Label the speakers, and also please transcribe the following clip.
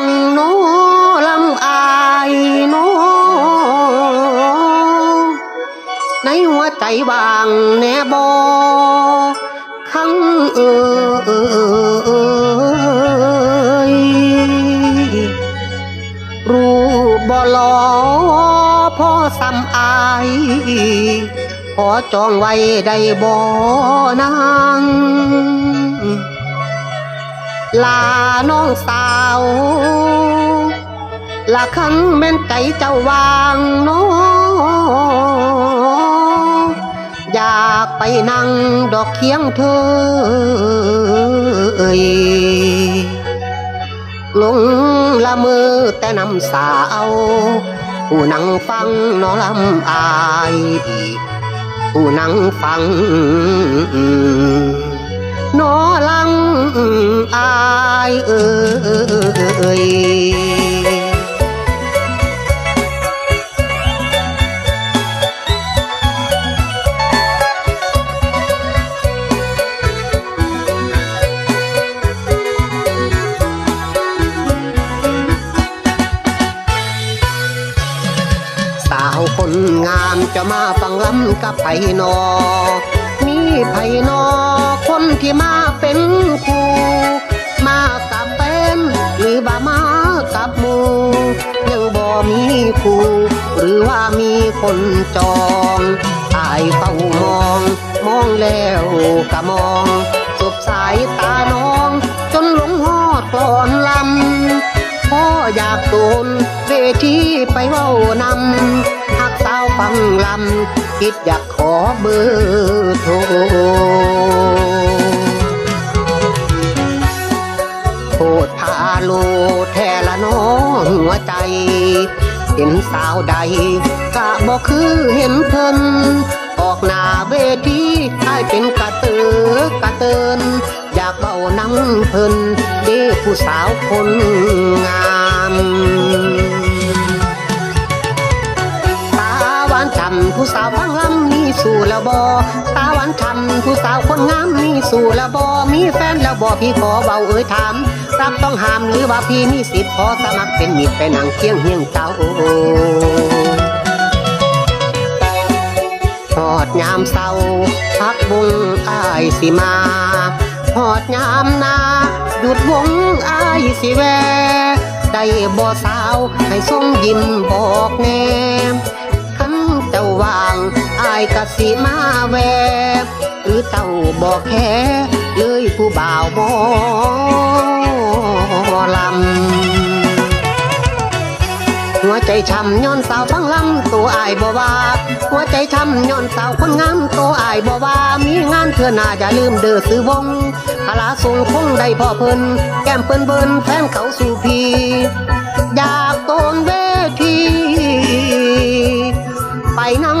Speaker 1: งโนลำอายโนในหัวใจวางแนบอขังเอยรู้บ่ลอพ่อซ้ำอายขอจองไว้ได้บ่นาง ลาน้องสาวละคันแม่นใจเจ้าวางน้ออยากไปนั่งดอกเคียงเธอเอ่ยลงละมือแต่นำสาวผู้นั่งฟังหนอลำอายผู้นั่งฟัง อายเอ่ยสาวคนงามจะมาฟังลำกับไผนอ ไผนอคนที่มาเป็นครูมากับแฟนหรือบ่ามากับมูยังบ่มีครูหรือว่ามีคนจองอายเฝ้ามอง มองแล้วก็มองสบสายตาน้อง จนหลงหอดกลอนลำพ่ออยากโดนเวทีไปเว้านำ ฟังลำคิดอยากขอเบอร์โทรโคตรพาโลแทละน้องหัวใจ เห็นสาวใดกะบอกคือเห็นเพิ่นออกหน้าเวทีให้เป็นกระเตือกระเตินอยากเบาน้ำเพิ่นเด้ผู้สาวคนงามานฉ่ำผู้สาวคนงามมีสู่แล้วบอมีแฟนแล้วบอพี่ขอเบาเอ่ยถามรักต้องห้ามหรือว่าพี่มีสิทธิ์ขอสมัครเป็นมิตรไปนั่งเคียงเฮียงเจ้าหอดยามเศร้าพักวงอายสิมาหอดยามนาหยุดวงอายสิแวได้บ่สาวให้ทรงยิ้มบอกแนมายกสิมาแวบ หรือเต่าบอกแค่เลยผู้บ่าวบอลำ หัวใจช้ำย้อนสาวฟังลำตัวอายบ่ว่า หัวใจช้ำย้อนสาวคนงามตัวอายบ่ว่ามีงานเธอหน่าจะลืมเด้อซื้อวงพลาส่งคงได้พ่อเพิ่นแก้มเพิ่นเบิ่นแฟนเขาสู่พีอยากโตนเวทีไปนั่ง